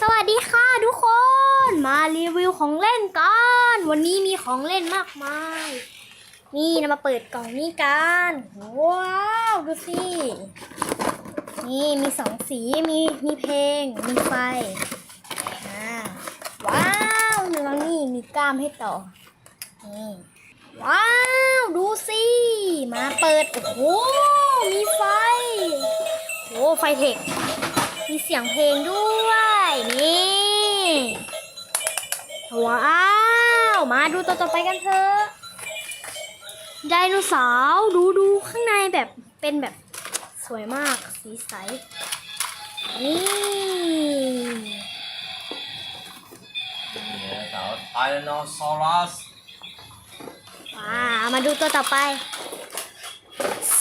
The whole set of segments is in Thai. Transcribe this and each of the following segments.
สวัสดีค่ะทุกคน มารีวิวของเล่นกัน วันนี้มีของเล่นมากมาย นี่เรามาเปิดกล่องนี้กัน ว้าวดูสินี่มีสองสีมีมีเพลง มีไฟอ่าว้าวหนึ่งนี่มีกล้ามให้ต่อนี่ว้าว ดูสิ มาเปิด โอ้โหมีไฟโอ้ไฟเทค เสียงเพลงด้วย นี่ว้าวมาดูตัวต่อไปกันเถอะไดโนเสาร์ดูดูข้างในแบบเป็นแบบสวยมากสีใส นี่เนี่ยเต่าไทรโนซอรัสว้ามาดูตัวต่อไป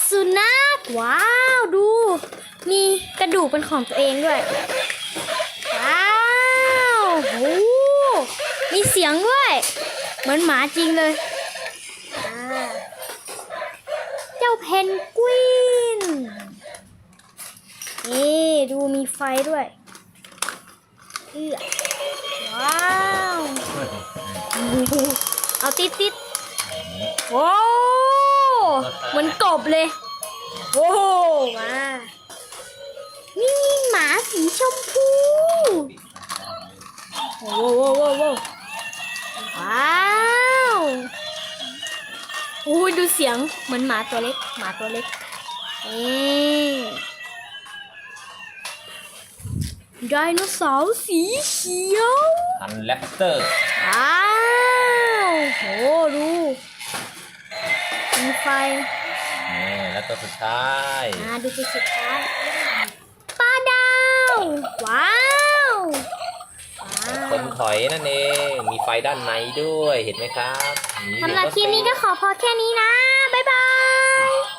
สุนัขว้าว ดู ดูกเป็นของตัวเองด้วย ว้าวโหมีเสียงด้วย เหมือนหมาจริงเลยอ่าเจ้าเพนกวินนี่ดูมีไฟด้วยเอื้อว้าวโอ้โหเอาติดติดๆโอ้เหมือนกบเลย โอ้มา นี่หมาสีชมพูโอ้โหโว้โว้ว้าวโอ้ยดูเสียงเหมือนหมาตัวเล็ก หมาตัวเล็กนี่ไดโนเสาร์สีเขียวฮันแรปเตอร์ว้าวโหดูมีไฟนี่แล้วตัวสุดท้ายอ่าดูจุดสุดท้าย ว้าวว้าวคนถอยนั่นเองมีไฟด้านในด้วยเห็นไหมครับนี่สำหรับคลิปนี้ก็ขอพอแค่นี้นะ บ๊ายบาย